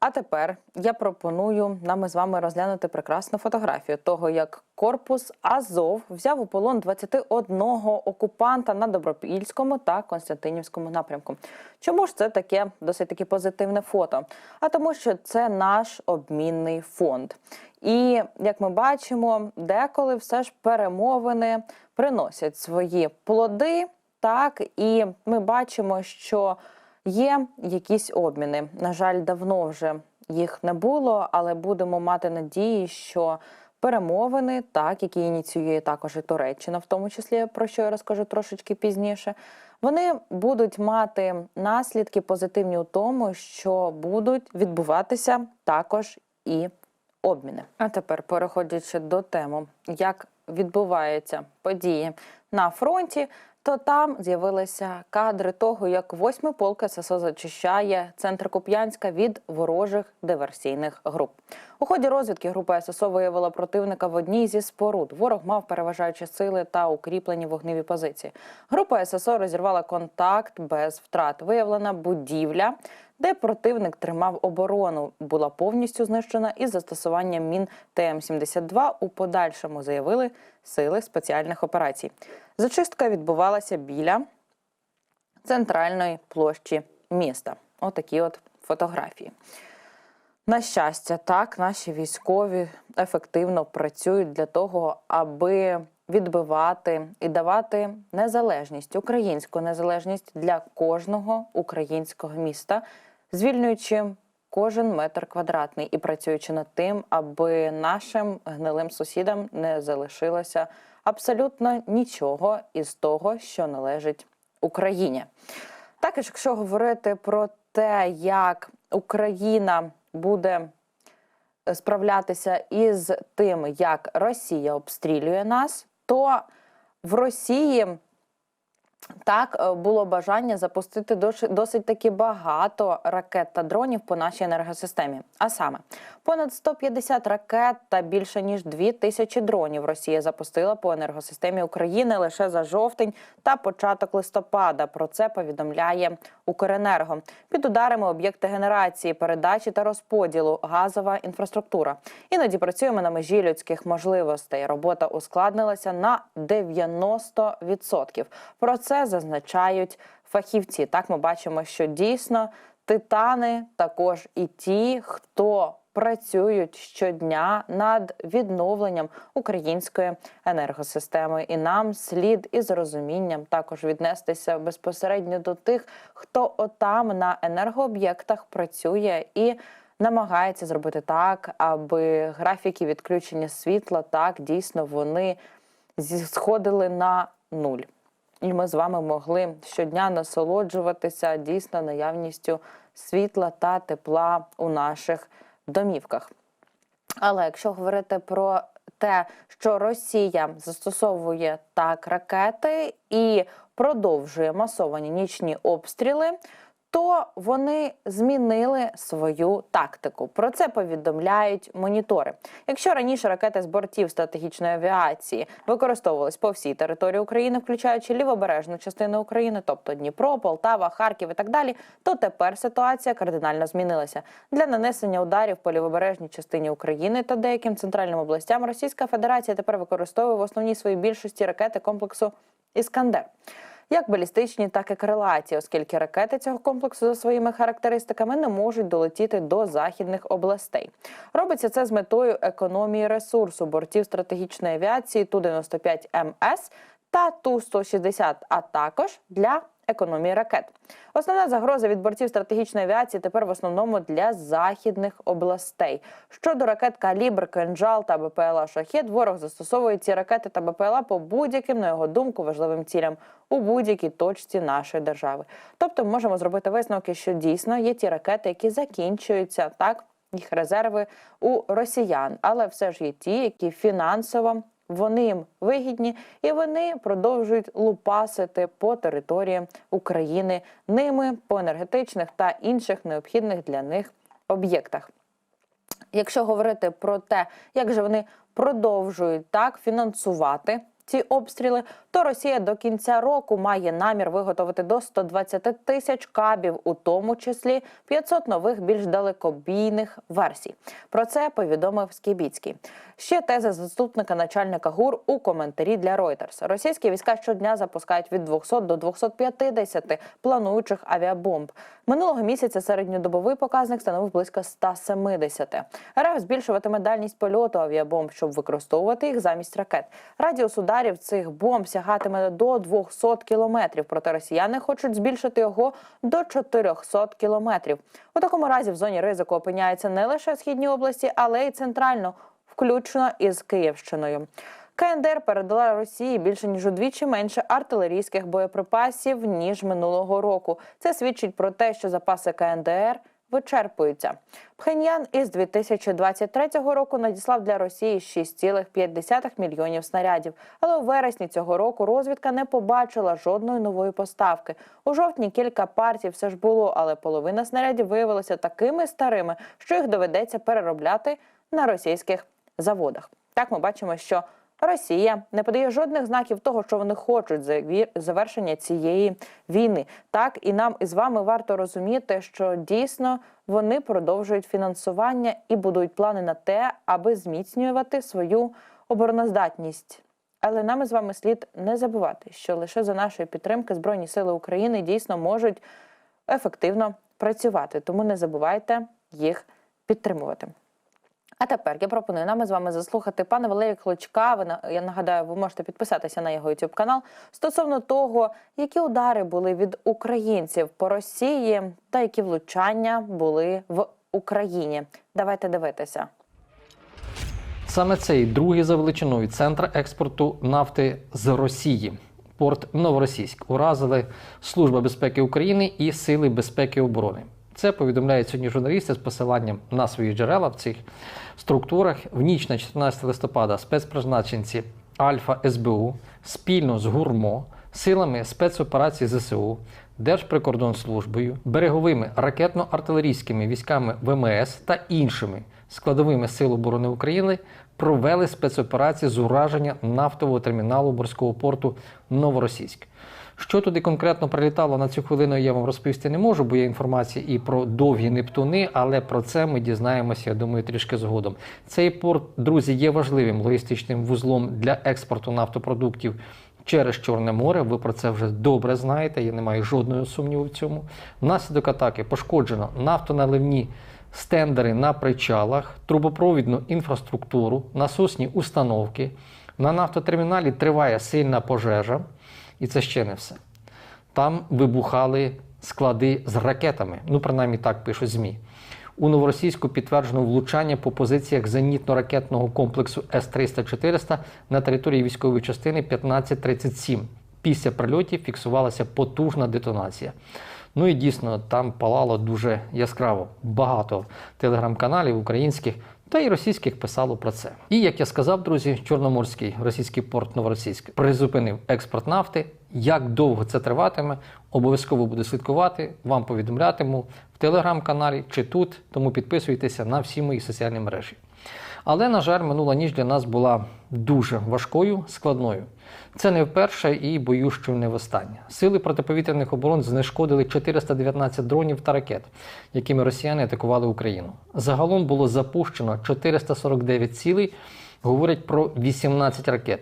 А тепер я пропоную нам з вами розглянути прекрасну фотографію того, як корпус Азов взяв у полон 21 окупанта на Добропільському та Константинівському напрямку. Чому ж це таке досить таки позитивне фото? А тому, що це наш обмінний фонд. І як ми бачимо, деколи все ж перемовини приносять свої плоди. Так, і ми бачимо, що Є якісь обміни. На жаль, давно вже їх не було, але будемо мати надії, що перемовини, так які ініціює також і Туреччина, в тому числі про що я розкажу трошечки пізніше. Вони будуть мати наслідки позитивні у тому, що будуть відбуватися також і обміни. А тепер, переходячи до теми, як відбуваються події на фронті, то там з'явилися кадри того, як восьмий полк ССО зачищає центр Куп'янська від ворожих диверсійних груп. У ході розвідки група ССО виявила противника в одній зі споруд. Ворог мав переважаючі сили та укріплені вогневі позиції. Група ССО розірвала контакт без втрат. Виявлена будівля, де противник тримав оборону, була повністю знищена із застосуванням мін ТМ-72 у подальшому, заявили сили спеціальних операцій. Зачистка відбувалася біля центральної площі міста. Отакі от фотографії. На щастя, так, наші військові ефективно працюють для того, аби відбивати і давати незалежність, українську незалежність для кожного українського міста, звільнюючи кожен метр квадратний і працюючи над тим, аби нашим гнилим сусідам не залишилося абсолютно нічого із того, що належить Україні. Також, якщо говорити про те, як Україна буде справлятися із тим, як Росія обстрілює нас, то в Росії так е, було бажання запустити досить, таки багато ракет та дронів по нашій енергосистемі. А саме понад 150 ракет та більше ніж 2 тисячі дронів Росія запустила по енергосистемі України лише за жовтень та початок листопада. Про це повідомляє Укренерго. Під ударами об'єкти генерації, передачі та розподілу, газова інфраструктура. Іноді працюємо на межі людських можливостей. Робота ускладнилася на 90%. Про це зазначають фахівці. Так ми бачимо, що дійсно титани також і ті, хто працюють щодня над відновленням української енергосистеми, і нам слід із розумінням також віднестися безпосередньо до тих, хто отам на енергооб'єктах працює і. Намагається зробити так, аби графіки відключення світла так дійсно вони сходили на нуль і ми з вами могли щодня насолоджуватися дійсно наявністю світла та тепла у наших домівках. Але якщо говорити про те, що Росія застосовує так ракети і продовжує масовані нічні обстріли, то вони змінили свою тактику. Про це повідомляють монітори. Якщо раніше ракети з бортів стратегічної авіації використовувались по всій території України, включаючи лівобережну частину України, тобто Дніпро, Полтава, Харків і так далі, то тепер ситуація кардинально змінилася. Для нанесення ударів по лівобережній частині України та деяким центральним областям Російська Федерація тепер використовує в основній своїй більшості ракети комплексу Іскандер як балістичні, так і крилаті, оскільки ракети цього комплексу за своїми характеристиками не можуть долетіти до західних областей. Робиться це з метою економії ресурсу бортів стратегічної авіації ту 95 МС та ту 160 а також для економії ракет. Основна загроза від бортів стратегічної авіації тепер в основному для західних областей. Щодо ракет калібр, кинжал та БПЛА «Шахет», ворог застосовує ці ракети та БПЛА по будь-яким, на його думку, важливим цілям у будь-якій точці нашої держави. Тобто, ми можемо зробити висновки, що дійсно є ті ракети, які закінчуються так. Їх резерви у росіян, але все ж є ті, які фінансово вони їм вигідні і вони продовжують лупасити по території України ними по енергетичних та інших необхідних для них об'єктах. Якщо говорити про те, як же вони продовжують так фінансувати ці обстріли, то Росія до кінця року має намір виготовити до 120 тисяч кабів, у тому числі 500 нових більш далекобійних версій. Про це повідомив Скібіцький. Ще теза заступника начальника ГУР у коментарі для Reuters. Російські війська щодня запускають від 200 до 250 плануючих авіабомб. Минулого місяця середньодобовий показник становив близько 170. РФ збільшуватиме дальність польоту авіабомб, щоб використовувати їх замість ракет. Радіус ударів цих бомб сягатиме до 200 кілометрів. Проте росіяни хочуть збільшити його до 400 кілометрів. У такому разі в зоні ризику опиняються не лише східні області, але й центрально, включно із Київщиною. КНДР передала Росії більше ніж удвічі менше артилерійських боєприпасів ніж минулого року. Це свідчить про те, що запаси КНДР вичерпуються. Пхеньян із 2023 року надіслав для Росії 6,5 мільйонів снарядів. Але у вересні цього року розвідка не побачила жодної нової поставки. У жовтні кілька партій все ж було, але половина снарядів виявилася такими старими, що їх доведеться переробляти на російських заводах. Так ми бачимо, що Росія не подає жодних знаків того, що вони хочуть завершення цієї війни. Так і нам із вами варто розуміти, що дійсно вони продовжують фінансування і будують плани на те, аби зміцнювати свою обороноздатність. Але нам із вами слід не забувати, що лише за нашої підтримки Збройні сили України дійсно можуть ефективно працювати. Тому не забувайте їх підтримувати. А тепер я пропоную нам з вами заслухати пана Валерія Клочка. Я нагадаю, ви можете підписатися на його youtube канал стосовно того, які удари були від українців по Росії та які влучання були в Україні. Давайте дивитися. Саме цей другий за величиною центр експорту нафти з Росії. Порт Новоросійськ уразили Служба безпеки України і Сили безпеки оборони. Це повідомляють сьогодні журналісти з посиланням на свої джерела в цих структурах. В ніч на 14 листопада спецпризначенці Альфа СБУ спільно з ГУРМО, силами спецоперації ЗСУ, Держприкордонслужбою, береговими ракетно-артилерійськими військами ВМС та іншими складовими сил оборони України провели спецоперації з ураження нафтового терміналу морського порту Новоросійськ. Що туди конкретно прилітало на цю хвилину, я вам розповісти не можу, бо є інформація і про довгі нептуни, але про це ми дізнаємося, я думаю, трішки згодом. Цей порт, друзі, є важливим логістичним вузлом для експорту нафтопродуктів через Чорне море. Ви про це вже добре знаєте, я не маю жодного сумніву в цьому. Внаслідок атаки пошкоджено нафтоналивні стендери на причалах, трубопровідну інфраструктуру, насосні установки. На нафтотерміналі триває сильна пожежа, і це ще не все. Там вибухали склади з ракетами. Ну, принаймні так пишуть ЗМІ. У новоросійську підтверджено влучання по позиціях зенітно-ракетного комплексу С-300-400 на території військової частини 1537. Після прильотів фіксувалася потужна детонація. Ну і дійсно там палало дуже яскраво. Багато телеграм-каналів українських та й російських писало про це. І як я сказав, друзі, Чорноморський російський порт Новоросійськ призупинив експорт нафти. Як довго це триватиме, обов'язково буду слідкувати, вам повідомлятиму в телеграм-каналі чи тут. Тому підписуйтеся на всі мої соціальні мережі. Але, на жаль, минула ніч для нас була дуже важкою, складною. Це не вперше і бою, що не востаннє. Сили протиповітряних оборон знешкодили 419 дронів та ракет, якими росіяни атакували Україну. Загалом було запущено 449 цілей, говорять про 18 ракет.